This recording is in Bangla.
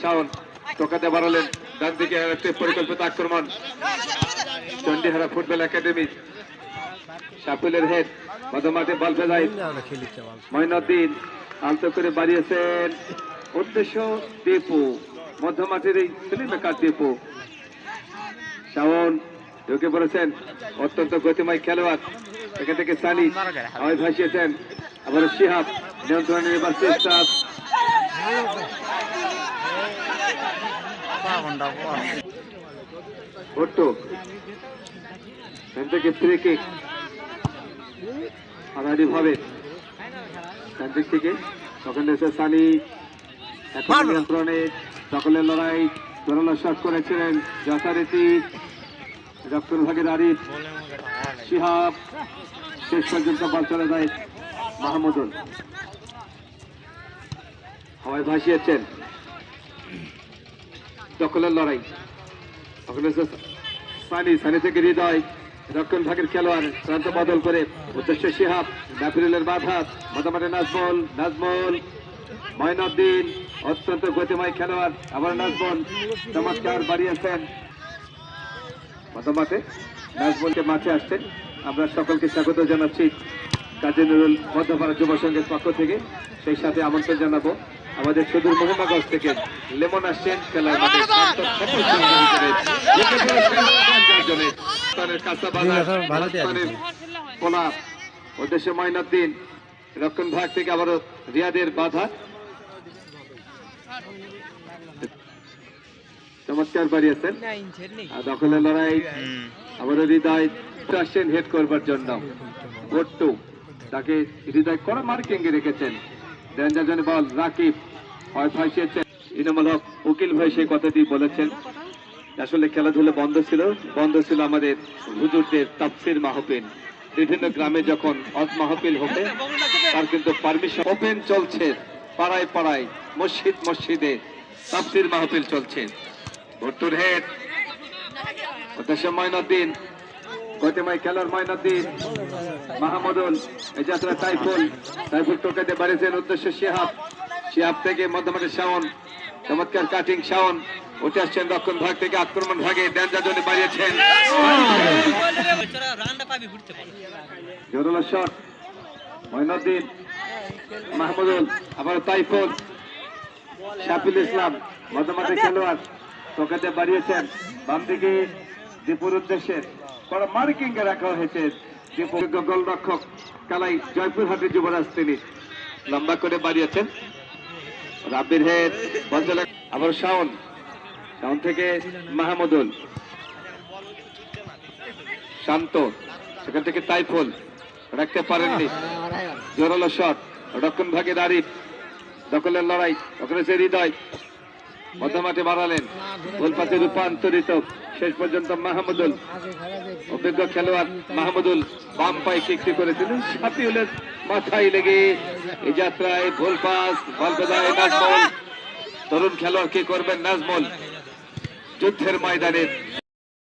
শাওন টোকাতে বাড়ালেন। ডান দিকে পরিকল্পিত আক্রমণ। Chandihara football academy. সাফুলের হেড মধ্যমাঠে বল ফেলায় মঈনুদ্দিন আলতো করে বাড়িয়েছেন উদ্দেশ্য দীপু। মধ্যমাঠের এই ফিল্মেকার দীপু। শাওন ঢুকে পড়েছেন, অত্যন্ত গতিময় খেলোয়াড়। এখান থেকে সানি আওয়াজ ভাসিয়েছেন। আবার শিহাব নিয়ন্ত্রণের এবার চেষ্টা থেকে ফ্রি কিক আড়াআড়ি ভাবে ডান দিক থেকে তখন এসে সানি এখন নিয়ন্ত্রণে। সকলের লড়াই জোরালো শট করেছিলেন যথারীতি। দক্ষিণ ভাগের আরিফ শিহাব। শেষ পর্যন্ত বল চলে যায় মাহমুদুল। হাওয়ায় ভাসিয়েছেন। দখলের লড়াই। সানি সানি থেকে হৃদয় দক্ষিণ ভাগের খেলোয়াড় প্রান্ত বদল করে উদ্দেশ্য শিহাব, নাফিরুলের বাধা মাতামাটে নাজমল নাজমল ময়নুদ্দিন অত্যন্ত গতিময় খেলোয়াড়, আবার নাজমল, চমৎকার বাড়িয়েছেন। মাতামাটে নাজমলকে মাঠে আসছেন আমরা সকলকে স্বাগত জানাচ্ছি কাজী নুরুল মধ্যপাড়া যুব সংঘের পক্ষ থেকে। সেই সাথে আমন্ত্রণ জানাব আমাদের সুদূর মহিমাগঞ্জ থেকে লেমন আসছেন খেলার মাঠে শান্ত সফল সহযোগী করে। জনে পাকিস্তানের কাঁচাবাজার, পাকিস্তানের কোলা উদ্দেশ্যে ময়নাদ্দিন রক্ষণ ভাগ থেকে আবারও রিয়াদের বাধা। চমৎকার বাড়িয়েছেন। আর দখলের লড়াই আবারও হৃদয় আসছেন হেড করবার জন্য। ভট্টু তাকে হৃদয় করা মার্কিং রেখেছেন। Danger ball Rakib. Inamul Haque. উকিল ভাই সেই কথাটি বলেছেন। আসলে খেলাধুলা বন্ধ ছিল। বন্ধ ছিল আমাদের হুজুরদের তাফসির মাহফিল। বিভিন্ন গ্রামে যখন অজ মাহফিল হবে, তার কিন্তু পারমিশন ওপেন চলছে। পাড়ায় পাড়ায়, মসজিদ মসজিদে তাফসির মাহফিল চলছে। ভট্টুর হেড উদ্দেশ্য ময়নুদ্দিন, গতিময় খেলার ময়নুদ্দিন। মাহমুদুল এই যাত্রা টাইফুল টাইফুল টোকাতে বাড়িয়েছেন উদ্দেশ্য শিহাব। শিহাব থেকে মধ্যমাঠে শাওন চমৎকার কাটিং শাওন উঠে আসছেন দক্ষিণ ভাগ থেকে আক্রমণ ভাগে ড্যান্সার জন্য বাড়িয়েছেন। শট মঈনুদ্দিন মাহমুদুল আবার তাইফুল। শাফিল ইসলাম মধ্যমাঠে খেলোয়াড় টোকাতে বাড়িয়েছেন। বাম দিকে দীপুর উদ্দেশ্যে বড় মার্কিং রাখা হয়েছে কালাই যুবরাজ তিনি লম্বা করে আবার শাওন। শাওন থেকে মাহমুদুল। শান্ত। সেখান থেকে তাইফুল। রাখতে পারেননি। জোরালো শট। রক্ষণ ভাগে আরিফ। দখলের লড়াই। ওখানে সে হৃদয়। মধ্যমাঠে বাড়ালেন। রূপান্তরিত। শেষ পর্যন্ত মাহমুদুল, অভিজ্ঞ খেলোয়াড় মাহমুদুল বাম পায়ে কিকটি করেছিলেন। সাপিউলের মাথায় লেগে এই যাত্রায় ভোল পাস তরুণ খেলোয়াড় কি করবেন নাজমল? যুদ্ধের ময়দানে